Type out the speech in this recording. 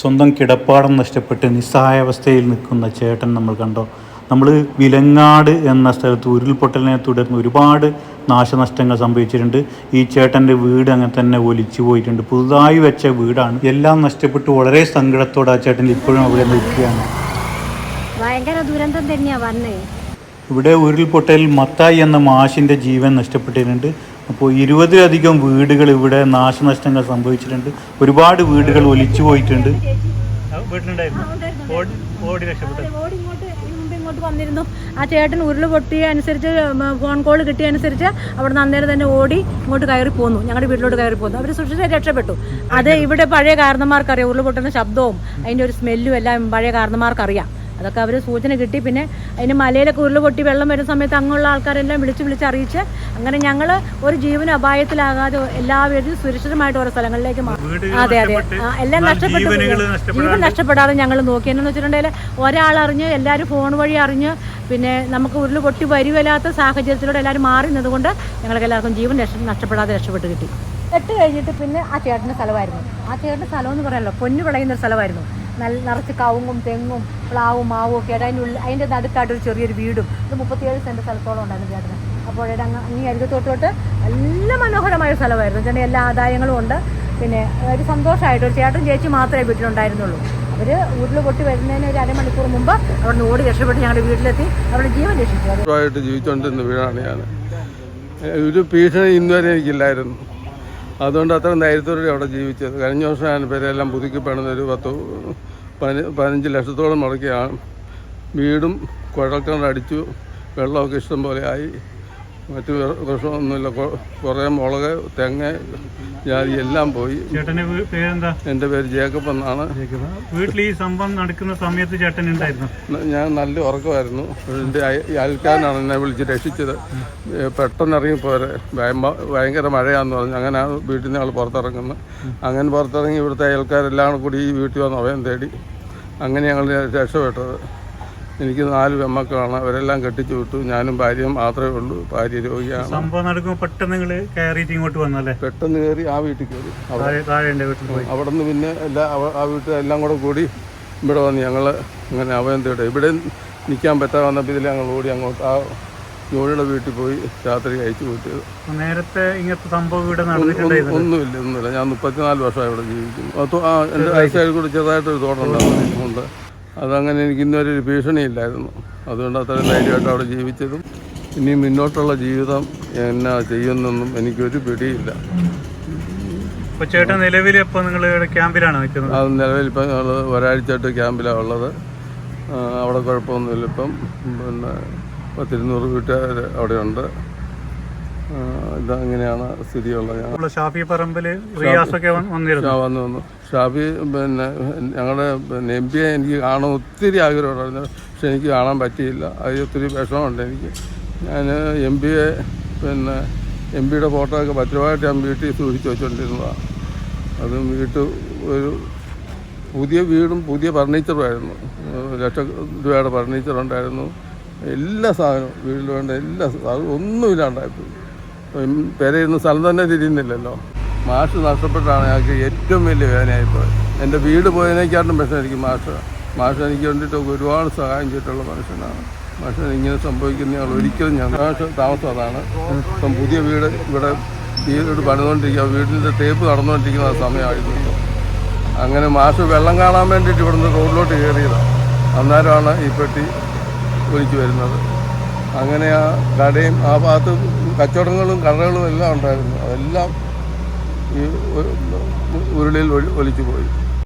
സ്വന്തം കിടപ്പാടം നഷ്ടപ്പെട്ട് നിസ്സഹായാവസ്ഥയിൽ നിൽക്കുന്ന ചേട്ടൻ നമ്മൾ കണ്ടോ? നമ്മൾ വിലങ്ങാട് എന്ന സ്ഥലത്ത് ഉരുൾപൊട്ടലിനെ തുടർന്ന് ഒരുപാട് നാശനഷ്ടങ്ങൾ സംഭവിച്ചിട്ടുണ്ട്. ഈ ചേട്ടന്റെ വീട് അങ്ങനെ തന്നെ ഒലിച്ചു പോയിട്ടുണ്ട്. പുതുതായി വെച്ച വീടാണ്. എല്ലാം നഷ്ടപ്പെട്ട് വളരെ സങ്കടത്തോടെ ആ ചേട്ടൻ ഇപ്പോഴും അവിടെ നിൽക്കുകയാണ്. ഭയങ്കര ദുരന്തം തന്നെയാണ് ഇവിടെ ഉരുൾപൊട്ടലിൽ മത്തായി എന്ന മാഷിന്റെ ജീവൻ നഷ്ടപ്പെട്ടിട്ടുണ്ട്. അപ്പോൾ ഇരുപതിലധികം വീടുകൾ ഇവിടെ നാശനഷ്ടങ്ങൾ സംഭവിച്ചിട്ടുണ്ട്. ഒരുപാട് വീടുകൾ ഒലിച്ചു പോയിട്ടുണ്ട്. വന്നിരുന്നു. ആ ചേട്ടൻ ഉരുൾ പൊട്ടിയ അനുസരിച്ച് ഫോൺ കോൾ കിട്ടിയ അനുസരിച്ച് അവിടെ നിന്ന് അന്നേരം തന്നെ ഓടി ഇങ്ങോട്ട് കയറി പോന്നു. ഞങ്ങളുടെ വീട്ടിലോട്ട് കയറി പോന്നു. അവർ സുരക്ഷിത രക്ഷപ്പെട്ടു. അത് ഇവിടെ പഴയ കാരണന്മാർക്കറിയാം. ഉരുൾ പൊട്ടുന്ന ശബ്ദവും അതിന്റെ ഒരു സ്മെല്ലും എല്ലാം പഴയ കാരണന്മാർക്കറിയാം. അതൊക്കെ അവർ സൂചന കിട്ടി. പിന്നെ അതിന് മലയിലൊക്കെ ഉരുൾ പൊട്ടി വെള്ളം വരുന്ന സമയത്ത് അങ്ങുള്ള ആൾക്കാരെല്ലാം വിളിച്ച് വിളിച്ച് അറിയിച്ച് അങ്ങനെ ഞങ്ങൾ ഒരു ജീവന അപായത്തിലാകാതെ എല്ലാവരും സുരക്ഷിതമായിട്ട് ഓരോ സ്ഥലങ്ങളിലേക്ക് മാറി. അതെ അതെ. എല്ലാം നഷ്ടപ്പെട്ടു ജീവൻ നഷ്ടപ്പെടാതെ ഞങ്ങൾ നോക്കി. എന്നു വെച്ചിട്ടുണ്ടെങ്കിൽ ഒരാൾ അറിഞ്ഞ് എല്ലാവരും ഫോൺ വഴി അറിഞ്ഞ് പിന്നെ നമുക്ക് ഉരുൾ പൊട്ടി വരുവല്ലാത്ത സാഹചര്യത്തിലൂടെ എല്ലാവരും മാറി നിന്നതുകൊണ്ട് ഞങ്ങൾക്ക് എല്ലാവർക്കും ജീവൻ നഷ്ടപ്പെടാതെ രക്ഷപ്പെട്ട് കിട്ടി. എട്ട് കഴിഞ്ഞിട്ട് പിന്നെ ആ ചേട്ടന്റെ സ്ഥലമായിരുന്നു. ആ ചേട്ടന്റെ സ്ഥലം എന്ന് പറയാമല്ലോ പൊന്നു വിളയുന്ന ഒരു സ്ഥലമായിരുന്നു. നല്ല നിറച്ച് കവുങ്ങും തെങ്ങും പ്ലാവും മാവും ഒക്കെ ആയിട്ട് അതിന്റെ ഉള്ളിൽ അതിന്റെ നടുക്കായിട്ടൊരു ചെറിയൊരു വീടും. ഇത് മുപ്പത്തിയേഴ് സെന്റ് സ്ഥലത്തോളം ഉണ്ടായിരുന്നു ചേട്ടന്. അപ്പോൾ ഇവിടെ അങ്ങ് അങ്ങ് അരികത്തോട്ടോട്ട് നല്ല മനോഹരമായ സ്ഥലമായിരുന്നു. ചേട്ടൻ എല്ലാ ആദായങ്ങളും ഉണ്ട്. പിന്നെ ഒരു സന്തോഷമായിട്ട് ഒരു ചേട്ടൻ ചേച്ചി മാത്രമേ വീട്ടിലുണ്ടായിരുന്നുള്ളൂ. അവർ വീട്ടിൽ പൊട്ടി വരുന്നതിന് ഒരു അരമണിക്കൂർ മുമ്പ് അവിടെ ഓടി രക്ഷപ്പെട്ട് ഞങ്ങളുടെ വീട്ടിലെത്തി. അവരുടെ ജീവൻ രക്ഷിച്ചു. ജീവിച്ചുകൊണ്ടിരുന്ന വീടാണ് ഞാൻ. ഒരു ഭീഷണി ഇന്നുവരെ എനിക്കില്ലായിരുന്നു. അതുകൊണ്ട് അത്ര ധൈര്യത്തോടെ അവിടെ ജീവിച്ചത്. കഴിഞ്ഞ വർഷം ഞാൻ പേരെല്ലാം പുതുക്കി പണിതൊരു പത്ത് പതിന പതിനഞ്ച് ലക്ഷത്തോളം മുടക്കിയാണ് വീടും കുഴൽക്കിണറടിച്ചു വെള്ളമൊക്കെ ഇഷ്ടം പോലെ ആയി. മറ്റു പ്രശ്നമൊന്നുമില്ല കൊ- കുറേ മുളക് തെങ്ങ് ജാതി എല്ലാം പോയി. ചേട്ടന്റെ പേരെന്താ? എന്റെ പേര് ജേക്കബ് എന്നാണ്. വീട്ടിൽ ഈ സംഭവം നടക്കുന്ന സമയത്ത് ചേട്ടൻ ഉണ്ടായിരുന്നു ഞാൻ നല്ല ഉറക്കമായിരുന്നു. എന്റെ അയ- അയൽക്കാരനാണ് എന്നെ വിളിച്ച് രക്ഷിച്ചത്. പെട്ടെന്ന് ഇറങ്ങിപ്പോരെ ഭയങ്കര മഴയാന്ന് പറഞ്ഞു. അങ്ങനെ വീട്ടിൽ നിന്ന് ആൾ പുറത്തിറങ്ങുന്നു. അങ്ങനെ പുറത്തിറങ്ങി ഇവിടുത്തെ അയൽക്കാരെല്ലാം കൂടി ഈ വീട്ടിൽ വന്ന് അഭയം തേടി. അങ്ങനെ ഞങ്ങൾ രക്ഷപ്പെട്ടത്. എനിക്ക് നാല് പെമ്മക്കളാണ് അവരെല്ലാം കെട്ടിച്ചു വിട്ടു. ഞാനും ഭാര്യയും മാത്രമേ ഉള്ളൂ. ഭാര്യ രോഗിയാണ്. സംഭവം നടക്കുമ്പോൾ പെട്ടെന്ന് നിങ്ങൾ കയറിയിട്ട് ഇങ്ങോട്ട് വന്നല്ലേ പെട്ടെന്ന് കയറി ആ വീട്ടിൽ കയറി അവിടെ നിന്ന് പിന്നെ എല്ലാ ആ വീട്ടിൽ എല്ലാം കൂടെ കൂടി ഇവിടെ വന്ന് ഞങ്ങൾ അങ്ങനെ അഭയം തേടി ഇവിടെ നിൽക്കാൻ പറ്റാതെ വന്നപ്പോൾ ഇതിൽ ഞങ്ങൾ ഓടി അങ്ങോട്ട് ആ ജോലിയുടെ വീട്ടിൽ പോയി രാത്രി അയച്ചു അപ്പൊ നേരത്തെ ഇങ്ങനത്തെ സംഭവം ഇവിടെ ഒന്നുമില്ല ഒന്നുമില്ല. ഞാൻ മുപ്പത്തിനാല് വർഷമായി ഇവിടെ ജീവിക്കുന്നു. എന്റെ വയസ്സായി കൂടി ചെറുതായിട്ടൊരു തോടുണ്ടാകുന്നുണ്ട് അതങ്ങനെ എനിക്ക് ഇന്നുവരെ ഒരു ഭീഷണിയില്ലായിരുന്നു. അതുകൊണ്ട് അത്രയും ധൈര്യമായിട്ട് അവിടെ ജീവിച്ചതും ഇനി മുന്നോട്ടുള്ള ജീവിതം എന്നാ ചെയ്യുന്നൊന്നും എനിക്കൊരു പിടിയില്ല. ചേട്ടൻ നിലവിൽ നിങ്ങൾ ഇവിടെ ക്യാമ്പിലാണ് നിൽക്കുന്നത്? അത് നിലവിൽ ഇപ്പം ഞങ്ങൾ ഒരാഴ്ചയായിട്ട് ക്യാമ്പിലാണ് ഉള്ളത് അവിടെ കുഴപ്പമൊന്നുമില്ല. ഇപ്പം പിന്നെ പത്തിരുന്നൂറ് വീട്ടുകാർ അവിടെയുണ്ട്. ഇതങ്ങനെയാണ് സ്ഥിതിയുള്ളത്. ഷാഫി ഷാ വന്നു വന്നു. ഷാഫി പിന്നെ ഞങ്ങളുടെ പിന്നെ എം പിയെ എനിക്ക് കാണാൻ ഒത്തിരി ആഗ്രഹമുണ്ടായിരുന്നു പക്ഷെ എനിക്ക് കാണാൻ പറ്റിയില്ല. അത് ഒത്തിരി വിഷമമുണ്ട് എനിക്ക്. ഞാൻ എം പിയെ പിന്നെ എം പിയുടെ ഫോട്ടോ ഒക്കെ ഭദ്രമായിട്ട് ഞാൻ വീട്ടിൽ സൂക്ഷിച്ച് വെച്ചുകൊണ്ടിരുന്നതാണ് അതും വീട്ടിൽ ഒരു പുതിയ വീടും പുതിയ ഫർണിച്ചറുമായിരുന്നു ലക്ഷം രൂപയുടെ ഫർണിച്ചറുണ്ടായിരുന്നു എല്ലാ സാധനവും വീട്ടിൽ വേണ്ട എല്ലാ സാധനവും. ഒന്നുമില്ലാണ്ടായിപ്പോയി പേരെ പെരയിരുന്ന സ്ഥലം തന്നെ തിരിയുന്നില്ലല്ലോ. മാഷ് നഷ്ടപ്പെട്ടാണ് ഞങ്ങൾക്ക് ഏറ്റവും വലിയ വേദനയായിപ്പോയത്. എന്റെ വീട് പോയതിനേക്കാട്ടും പക്ഷേ എനിക്ക് മാഷ്. മാഷ് എനിക്ക് വേണ്ടിയിട്ടൊക്കെ ഒരുപാട് സഹായം ചെയ്തിട്ടുള്ള മനുഷ്യനാണ്. മാഷ് ഇങ്ങനെ സംഭവിക്കുന്ന ഞങ്ങൾ ഒരിക്കലും ഞാൻ മാഷ് താമസം അതാണ്. ഇപ്പം പുതിയ വീട് ഇവിടെ വീട് പണിതുകൊണ്ടിരിക്കുക വീടിന്റെ തേപ്പ് നടന്നുകൊണ്ടിരിക്കുന്ന സമയമായിരുന്നു. അങ്ങനെ മാഷ് വെള്ളം കാണാൻ വേണ്ടിയിട്ട് ഇവിടുന്ന് റോഡിലോട്ട് കയറിയതാണ് അന്നേരമാണ് ഈ പെട്ടി ഒലിച്ചു വരുന്നത്. അങ്ങനെ ആ കടയും ആ ഭാഗത്ത് കച്ചവടങ്ങളും കടകളും എല്ലാം ഉണ്ടായിരുന്നു. അതെല്ലാം ഈ ഉരുളിയിൽ ഒലിച്ചു പോയി